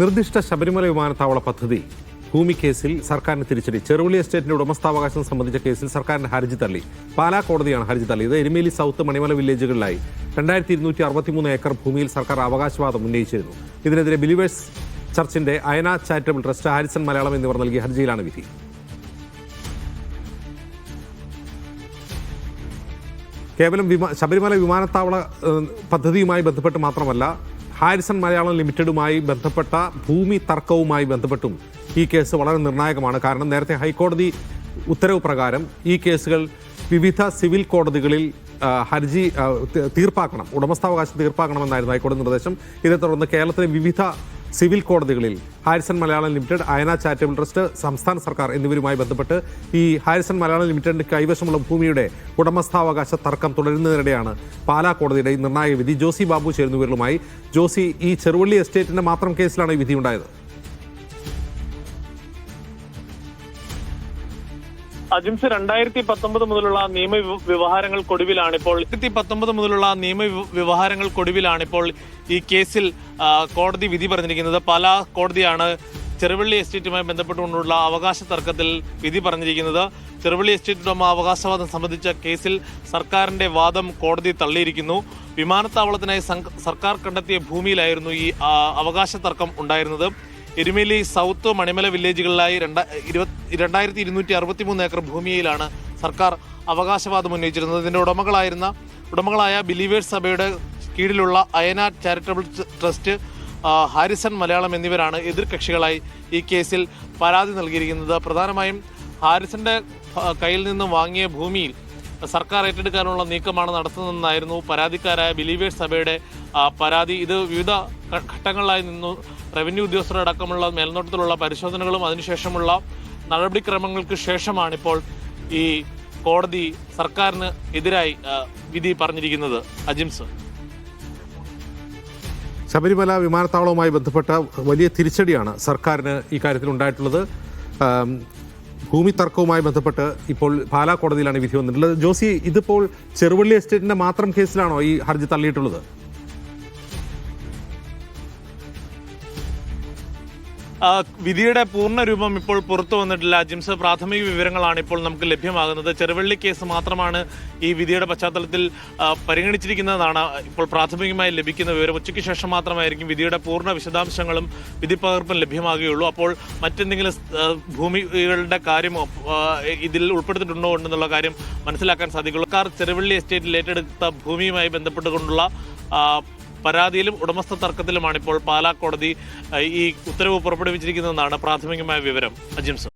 നിർദ്ദിഷ്ട ശബരിമല വിമാനത്താവള പദ്ധതി. ഭൂമി കേസിൽ സർക്കാരിന് തിരിച്ചടി. ചെറുവള്ളി എസ്റ്റേറ്റിന്റെ ഉടമസ്ഥാവകാശം സംബന്ധിച്ച കേസിൽ സർക്കാരിന്റെ ഹർജി തള്ളി. പാലാ കോടതിയാണ് ഹർജി തള്ളിയത്. എരുമേലി സൗത്ത് മണിമല വില്ലേജുകളിലായി രണ്ടായിരത്തി ഇരുന്നൂറ്റി അറുപത്തിമൂന്ന് ഏക്കർ ഭൂമിയിൽ സർക്കാർ അവകാശവാദം ഉന്നയിച്ചിരുന്നു. ഇതിനെതിരെ believers ചർച്ചിന്റെ Ayana charitable trust Harrison Malayalam എന്നിവർ നൽകിയ ഹർജിയിലാണ് വിധി. കേവലം വിമാ ശബരിമല വിമാനത്താവള പദ്ധതിയുമായി ബന്ധപ്പെട്ട് മാത്രമല്ല ഹാരിസൺ മലയാളം ലിമിറ്റഡുമായി ബന്ധപ്പെട്ട ഭൂമി തർക്കവുമായി ബന്ധപ്പെട്ടും ഈ കേസ് വളരെ നിർണായകമാണ്. കാരണം നേരത്തെ ഹൈക്കോടതി ഉത്തരവ് പ്രകാരം ഈ കേസുകൾ വിവിധ സിവിൽ കോടതികളിൽ ഹർജി തീർപ്പാക്കണം ഉടമസ്ഥാവകാശം തീർപ്പാക്കണമെന്നായിരുന്നു ഹൈക്കോടതി നിർദ്ദേശം. ഇതേ തുടർന്ന് കേരളത്തിലെ വിവിധ സിവിൽ കോടതികളിൽ Harrison Malayalam limited Ayana charitable trust സംസ്ഥാന സർക്കാർ എന്നിവരുമായി ബന്ധപ്പെട്ട് ഈ ഹാരിസൺ മലയാളം ലിമിറ്റഡിന് കൈവശമുള്ള ഭൂമിയുടെ ഉടമസ്ഥാവകാശ തർക്കം തുടരുന്നതിനിടെയാണ് പാലാ കോടതിയുടെ നിർണായക വിധി. ജോസി ബാബു ചേരുന്നവരുമായി ജോസി ഈ ചെറുവള്ളി എസ്റ്റേറ്റിന്റെ മാത്രം കേസിലാണ് ഈ വിധി ഉണ്ടായത്. അജിംസ് രണ്ടായിരത്തി പത്തൊമ്പത് മുതലുള്ള നിയമ വ്യവഹാരങ്ങൾക്കൊടുവിലാണ് ഇപ്പോൾ രണ്ടായിരത്തി പത്തൊമ്പത് മുതലുള്ള നിയമ വ്യവഹാരങ്ങൾക്കൊടുവിലാണ് ഇപ്പോൾ ഈ കേസിൽ കോടതി വിധി പറഞ്ഞിരിക്കുന്നത്. പല കോടതിയാണ് ചെറുവള്ളി എസ്റ്റേറ്റുമായി ബന്ധപ്പെട്ടുകൊണ്ടുള്ള അവകാശ തർക്കത്തിൽ വിധി പറഞ്ഞിരിക്കുന്നത്. ചെറുവള്ളി എസ്റ്റേറ്റ് ഉടമ അവകാശവാദം സംബന്ധിച്ച കേസിൽ സർക്കാരിന്റെ വാദം കോടതി തള്ളിയിരിക്കുന്നു. വിമാനത്താവളത്തിനായി സർക്കാർ കണ്ടെത്തിയ ഭൂമിയിലായിരുന്നു ഈ അവകാശ തർക്കം ഉണ്ടായിരുന്നത്. എരുമേലി സൗത്ത് മണിമല വില്ലേജുകളിലായി രണ്ട ഇരുപത് രണ്ടായിരത്തി ഇരുന്നൂറ്റി അറുപത്തി മൂന്ന് ഏക്കർ ഭൂമിയിലാണ് സർക്കാർ അവകാശവാദം ഉന്നയിച്ചിരുന്നത്. ഇതിന്റെ ഉടമകളായിരുന്ന ഉടമകളായ ബിലീവേഴ്സ് സഭയുടെ കീഴിലുള്ള അയനാട് ചാരിറ്റബിൾ ട്രസ്റ്റ് ഹാരിസൺ മലയാളം എന്നിവരാണ് എതിർകക്ഷികളായി ഈ കേസിൽ പരാതി നൽകിയിരിക്കുന്നത്. പ്രധാനമായും ഹാരിസന്റെ കയ്യിൽ നിന്നും വാങ്ങിയ ഭൂമിയിൽ സർക്കാർ ഏറ്റെടുക്കാനുള്ള നീക്കമാണ് നടത്തുന്നതെന്നായിരുന്നു പരാതിക്കാരായ ബിലീവേഴ്സ് സഭയുടെ പരാതി. ഇത് വിവിധ ഘട്ടങ്ങളിലായി നിന്നു. റവന്യൂ ഉദ്യോഗസ്ഥരടക്കമുള്ള മേൽനോട്ടത്തിലുള്ള പരിശോധനകളും അതിനുശേഷമുള്ള നടപടിക്രമങ്ങൾക്ക് ശേഷമാണ് ഇപ്പോൾ ഈ കോടതി സർക്കാരിന് എതിരായി വിധി പറഞ്ഞിരിക്കുന്നത്. അജിംസ് ശബരിമല വിമാനത്താവളവുമായി ബന്ധപ്പെട്ട വലിയ തിരിച്ചടിയാണ് സർക്കാരിന് ഈ കാര്യത്തിൽ ഉണ്ടായിട്ടുള്ളത് ഭൂമി തർക്കവുമായി ബന്ധപ്പെട്ട് ഇപ്പോൾ പാലാ കോടതിയിലാണ് വിധി വന്നിട്ടുള്ളത്. ജോസി ഇതിപ്പോൾ ചെറുവള്ളി എസ്റ്റേറ്റിന്റെ മാത്രം കേസിലാണോ ഈ ഹർജി തള്ളിയിട്ടുള്ളത്? വിധിയുടെ പൂർണ രൂപം ഇപ്പോൾ പുറത്തു വന്നിട്ടില്ല. ജിംസ് പ്രാഥമിക വിവരങ്ങളാണ് ഇപ്പോൾ നമുക്ക് ലഭ്യമാകുന്നത്. ചെറുവള്ളി കേസ് മാത്രമാണ് ഈ വിധിയുടെ പശ്ചാത്തലത്തിൽ പരിഗണിച്ചിരിക്കുന്നതാണ്. ഇപ്പോൾ പ്രാഥമികമായി ലഭിക്കുന്ന വിവരം ഉച്ചയ്ക്ക് ശേഷം മാത്രമായിരിക്കും വിധിയുടെ പൂർണ വിശദാംശങ്ങളും വിധി പകർപ്പും ലഭ്യമാകുകയുള്ളൂ. അപ്പോൾ മറ്റെന്തെങ്കിലും ഭൂമികളുടെ കാര്യമോ ഇതിൽ ഉൾപ്പെടുത്തിയിട്ടുണ്ടോ എന്നുള്ള കാര്യം മനസ്സിലാക്കാൻ സാധിക്കുള്ളൂ. കാർ ചെറുവള്ളി എസ്റ്റേറ്റിൽ ഏറ്റെടുത്ത ഭൂമിയുമായി ബന്ധപ്പെട്ടുകൊണ്ടുള്ള പരാതിയിലും ഉടമസ്ഥ തർക്കത്തിലുമാണ് ഇപ്പോൾ പാലാ കോടതി ഈ ഉത്തരവ് പുറപ്പെടുവിച്ചിരിക്കുന്നതെന്നാണ് പ്രാഥമികമായ വിവരം. അജിംസ്